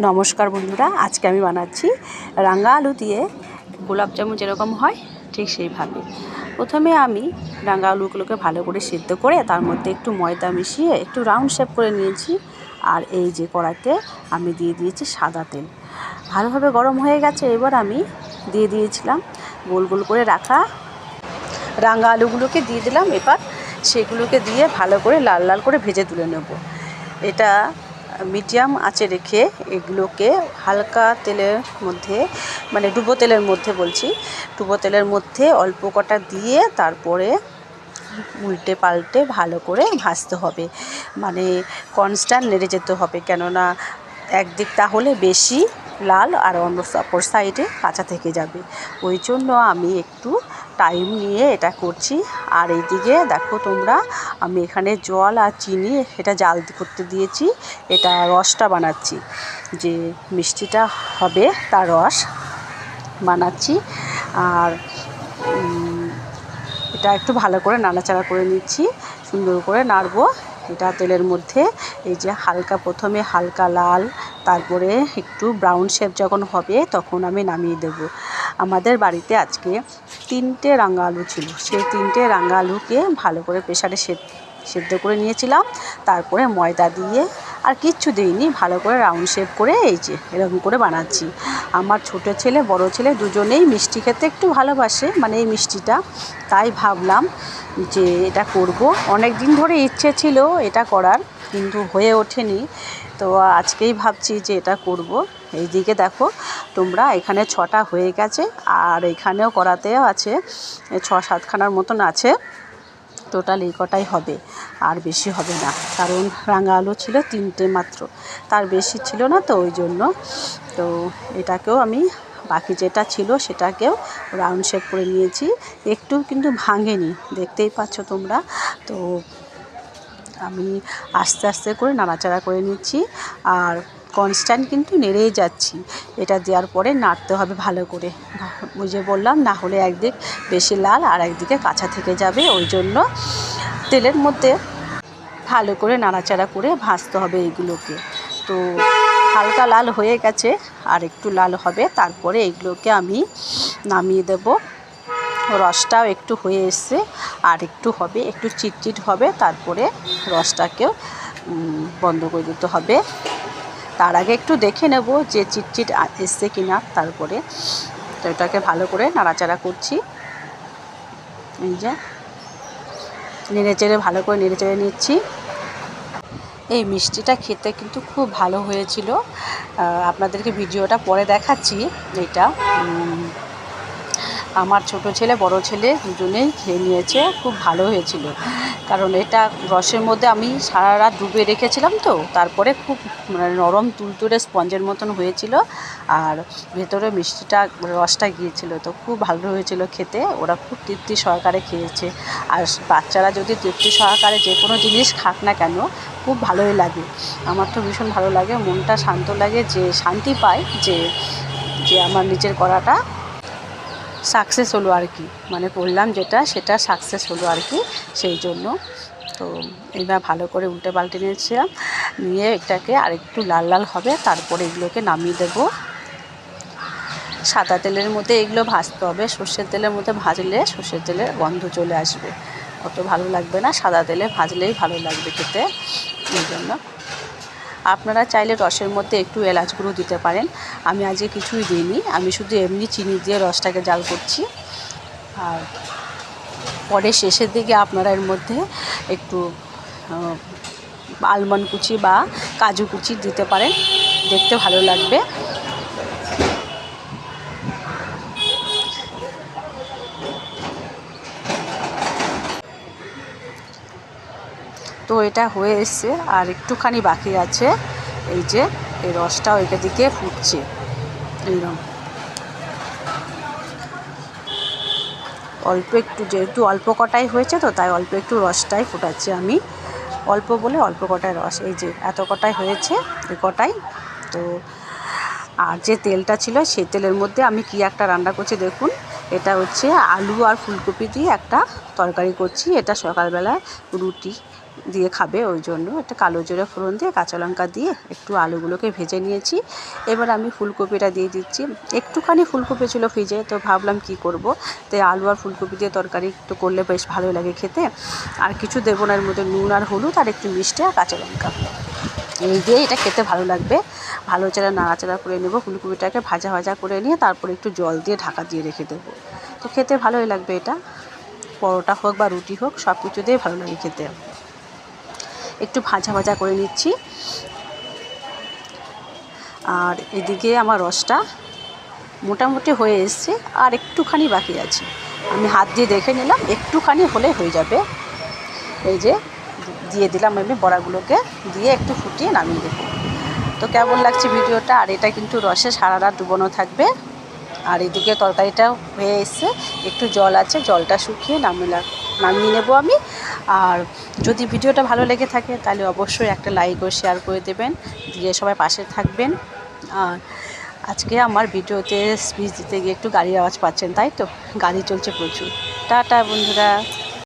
নমস্কার বন্ধুরা, আজকে আমি বানাচ্ছি রাঙা আলু দিয়ে গোলাপ জামুন যেরকম হয় ঠিক সেইভাবে। প্রথমে আমি রাঙা আলুগুলোকে ভালো করে সিদ্ধ করে তার মধ্যে একটু ময়দা মিশিয়ে একটু রাউন্ড শেপ করে নিয়েছি আর এই যে কড়াইতে আমি দিয়ে দিয়েছি সাদা তেল। ভালোভাবে গরম হয়ে গেছে, এবার আমি দিয়ে দিয়েছিলাম গোল গোল করে রাখা রাঙা আলুগুলোকে দিয়ে দিলাম। এবার সেগুলোকে দিয়ে ভালো করে লাল লাল করে ভেজে তুলে নেব। এটা মিডিয়াম আঁচে রেখে এগুলোকে হালকা তেলের মধ্যে মানে ডুবো তেলের মধ্যে বলছি, ডুবো তেলের মধ্যে অল্প কটা দিয়ে তারপরে উল্টে পাল্টে ভালো করে ভাজতে হবে। মানে কনস্ট্যান্ট নেড়ে যেতে হবে কেননা একদিক তাহলে বেশি লাল আর অন্য অপর সাইডে কাঁচা থেকে যাবে। ওই জন্য আমি একটু টাইম নিয়ে এটা করছি। আর এইদিকে দেখো তোমরা, আমি এখানে জল আর চিনি এটা জাল করতে দিয়েছি। এটা রসটা বানাচ্ছি। যে মিষ্টিটা হবে তার রস বানাচ্ছি। আর এটা একটু ভালো করে নাড়াচাড়া করে নিচ্ছি। সুন্দর করে নাড়বো। এটা তেলের মধ্যে এই যে হালকা প্রথমে হালকা লাল, তারপরে একটু ব্রাউন শেপ যখন হবে তখন আমি নামিয়ে দেব। আমাদের বাড়িতে আজকে তিনটে রাঙা আলু ছিল। সেই তিনটে রাঙা আলুকে ভালো করে প্রেশারে সেদ্ধ করে নিয়েছিলাম। তারপরে ময়দা দিয়ে আর কিচ্ছু দিইনি, ভালো করে রাউন্ড শেপ করে এই যে এরকম করে বানাচ্ছি। আমার ছোট ছেলে, বড় ছেলে দুজনেই মিষ্টি খেতে একটু ভালোবাসে মানে এই মিষ্টিটা। তাই ভাবলাম যে এটা করব। অনেক দিন ধরে ইচ্ছে ছিল এটা করার, কিন্তু হয়ে ওঠেনি। তো আজকেই ভাবছি যে এটা করব। এইদিকে দেখো, তোমরা এখানে ছটা হয়ে গেছে, আর এখানেও করাতেও আছে ছ সাতখানার মতন আছে। টোটাল এই কটাই হবে, আর বেশি হবে না, কারণ রাঙা আলু ছিল তিনটে মাত্র, তার বেশি ছিল না তো ওই জন্য। তো এটাকেও আমি, বাকি যেটা ছিল সেটাকেও রাউন্ড শেপ করে নিয়েছি, একটু কিন্তু ভাঙেনি, দেখতেই পাচ্ছ তোমরা। তো আমি আস্তে আস্তে করে নাড়াচাড়া করে নিচ্ছি, আর কনস্ট্যান্ট কিন্তু নেড়েই যাচ্ছি। এটা দেওয়ার পরে নাড়তে হবে ভালো করে। যে বললাম, না হলে একদিক বেশি লাল আর একদিকে কাঁচা থেকে যাবে। ওই জন্য তেলের মধ্যে ভালো করে নাড়াচাড়া করে ভাজতে হবে এইগুলোকে তো হালকা লাল হয়ে গেছে, আর একটু লাল হবে। তারপরে এগুলোকে আমি নামিয়ে দেব। রসটাও একটু হয়ে এসছে, আর একটু হবে, একটু চিটচিট হবে। তারপরে রসটাকেও বন্ধ করে দিতে হবে। তার আগে একটু দেখে নেব যে চিটচিট আ- কি না তারপরে। তো এটাকে ভালো করে নাড়াচাড়া করছি। এই যে নেড়ে চেড়ে ভালো করে নেড়ে চেড়ে নিচ্ছি। এই মিষ্টিটা খেতে কিন্তু খুব ভালো হয়েছিল। আপনাদেরকে ভিডিওটা পরে দেখাচ্ছি এটা। আমার ছোট ছেলে, বড় ছেলে দুজনেই খেয়ে নিয়েছে। খুব ভালো হয়েছিল। কারণ এটা রসের মধ্যে আমি সারা রাত ডুবে রেখেছিলাম তো, তারপরে খুব মানে নরম তুলতুলে স্পঞ্জের মতন হয়েছিল আর ভেতরে মিষ্টিটা, রসটা গিয়েছিল তো খুব ভালো হয়েছিল খেতে। ওরা খুব তৃপ্তি সহকারে খেয়েছে। আর বাচ্চারা যদি তৃপ্তি সহকারে যে কোনো জিনিস খাক না কেন, খুব ভালোই লাগে। আমার তো ভীষণ ভালো লাগে, মনটা শান্ত লাগে, যে শান্তি পায় যে যে আমার নিজের করাটা সাকসেস হলো আর কি। মানে বললাম যেটা, সেটা সাকসেস হলো আর কি, সেই জন্য। তো এবার ভালো করে উল্টে পাল্টে নিয়েছিলাম। নিয়ে এটাকে আরেকটু লাল লাল হবে, তারপরে এগুলোকে নামিয়ে দেব। সাদা তেলের মধ্যে এগুলো ভাজতে হবে। সর্ষের তেলের মধ্যে ভাজলে সর্ষের তেলের গন্ধ চলে আসবে। অত ভালো লাগবে না, সাদা তেলে ভাজলেই ভালো লাগবে খেতে। এই জন্য। আপনারা চাইলে রসের মধ্যে একটু এলাচ গুঁড়ো দিতে পারেন। আমি আজকে কিছুই দিইনি, আমি শুধু এমনি চিনি দিয়ে রসটাকে জাল করছি। আর পরে শেষের দিকে আপনারা এর মধ্যে একটু আলমন্ড কুচি বা কাজু কুচি দিতে পারেন। দেখতে ভালো লাগবে। তো এটা হয়ে এসছে, আর একটুখানি বাকি আছে। এই যে, এই রসটাও একে দিকে ফুটছে। এইরকম অল্প একটু, যেহেতু অল্প কটাই হয়েছে তো, তাই অল্প একটু রসটাই ফোটাচ্ছি আমি। অল্প বলে অল্প কটাই রস। এই যে, এত কটাই হয়েছে, এ কটাই। তো, আর যে তেলটা ছিল, সেই তেলের মধ্যে আমি কি একটা রান্না করছি দেখুন। এটা হচ্ছে আলু আর ফুলকপি দিয়ে একটা তরকারি করছি। এটা সকালবেলা রুটি। দিয়ে খাবে, ওই জন্য একটা কালো জিরে ফোড়ন দিয়ে, কাঁচা লঙ্কা দিয়ে একটু আলুগুলোকে ভেজে নিয়েছি। এবার আমি ফুলকপিটা দিয়ে দিচ্ছি। একটুখানি ফুলকপি ছিল ফ্রিজে, তো ভাবলাম কি করব? তো আলু আর ফুলকপি দিয়ে তরকারি একটু করলে বেশ ভালো লাগে খেতে। আর কিছু দেবো না, এর মধ্যে নুন আর হলুদ আর একটু মিষ্টি আর কাঁচা লঙ্কা। এই দিয়ে এটা খেতে ভালো লাগবে। ভালো চারা নাড়াচাড়া করে নেব, ফুলকপিটাকে ভাজা ভাজা করে নিয়ে তারপরে একটু জল দিয়ে ঢাকা দিয়ে রেখে দেবো। তো খেতে ভালোই লাগবে এটা। পরোটা হোক বা রুটি হোক সব কিছু দিয়ে ভালো লাগে খেতে। একটু ভাজা ভাজা করে নিচ্ছি। আর এদিকে আমার রসটা মোটামুটি হয়ে এসছে, আর একটুখানি বাকি আছে। আমি হাত দিয়ে দেখে নিলাম, একটুখানি হলে হয়ে যাবে। এই যে দিয়ে দিলাম আমি বড়াগুলোকে, দিয়ে একটু ফুটিয়ে নামিয়ে দেবো তো কেমন লাগছে ভিডিওটা? আর এটা কিন্তু রসে সারা রাত ডুবোনো থাকবে। আর এদিকে তরকারিটা হয়ে এসছে, একটু জল আছে, জলটা শুকিয়ে নামিয়ে নামিয়ে নেব আমি। আর যদি ভিডিওটা ভালো লেগে থাকে, তাহলে অবশ্যই একটা লাইক ও শেয়ার করে দেবেন। দিয়ে সবাই পাশে থাকবেন। আর আজকে আমার ভিডিওতে স্পিচ দিতে গিয়ে একটু গাড়ির আওয়াজ পাচ্ছেন, তাই তো? গাড়ি চলছে প্রচুর। টাটা বন্ধুরা।